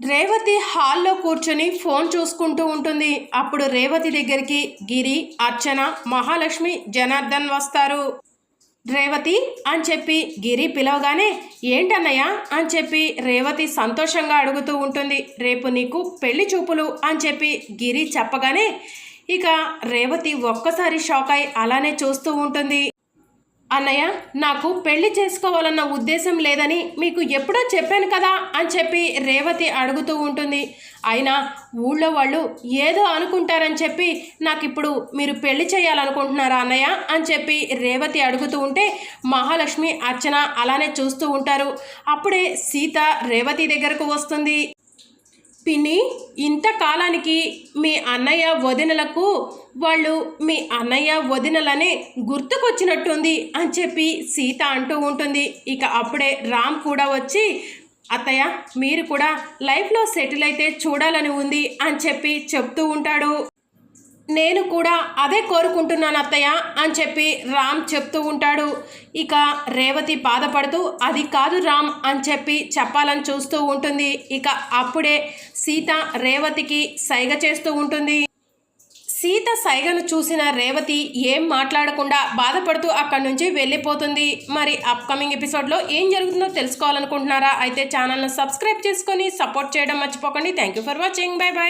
రేవతి హాల్లో కూర్చొని ఫోన్ చూసుకుంటూ ఉంటుంది. అప్పుడు రేవతి దగ్గరికి గిరి అర్చన మహాలక్ష్మి జనార్దన్ వస్తారు. రేవతి అని చెప్పి గిరి పిలవగానే ఏంటన్నయ్య? అని చెప్పి రేవతి సంతోషంగా అడుగుతూ ఉంటుంది. రేపు నీకు పెళ్ళి చూపులు అని చెప్పి గిరి చెప్పగానే ఇక రేవతి ఒక్కసారి షాక్ అయి అలానే చూస్తూ ఉంటుంది. అన్నయ్య నాకు పెళ్ళి చేసుకోవాలన్న ఉద్దేశం లేదని మీకు ఎప్పుడో చెప్పాను కదా అని చెప్పి రేవతి అడుగుతూ ఉంటుంది. అయినా ఊళ్ళో వాళ్ళు ఏదో అనుకుంటారని చెప్పి నాకు ఇప్పుడు మీరు పెళ్ళి చేయాలనుకుంటున్నారా అన్నయ్య అని చెప్పి రేవతి అడుగుతూ ఉంటే మహాలక్ష్మి అర్చన అలానే చూస్తూ ఉంటారు. అప్పుడే సీత రేవతి దగ్గరకు వస్తుంది. పిన్ని ఇంతకాలానికి మీ అన్నయ్య వదినలకు వాళ్ళు మీ అన్నయ్య వదినలనే గుర్తుకొచ్చినట్టుంది అని చెప్పి సీత అంటూ ఉంటుంది. ఇక అప్పుడే రామ్ కూడా వచ్చి అత్తయ్య మీరు కూడా లైఫ్లో సెటిల్ అయితే చూడాలని ఉంది అని చెప్పి చెప్తూ ఉంటాడు. నేను కూడా అదే కోరుకుంటున్నాను అత్తయ్య అని చెప్పి రామ్ చెప్తూ ఉంటాడు. ఇక రేవతి బాధపడుతూ అది కాదు రామ్ అని చెప్పి చెప్పాలని చూస్తూ ఉంటుంది. ఇక అప్పుడే సీత రేవతికి సైగ చేస్తూ ఉంటుంది. సీత సైగను చూసిన రేవతి ఏం మాట్లాడకుండా బాధపడుతూ అక్కడి నుంచి వెళ్ళిపోతుంది. మరి అప్కమింగ్ ఎపిసోడ్లో ఏం జరుగుతుందో తెలుసుకోవాలనుకుంటున్నారా? అయితే ఛానల్ను సబ్స్క్రైబ్ చేసుకొని సపోర్ట్ చేయడం మర్చిపోకండి. Thank you for watching bye bye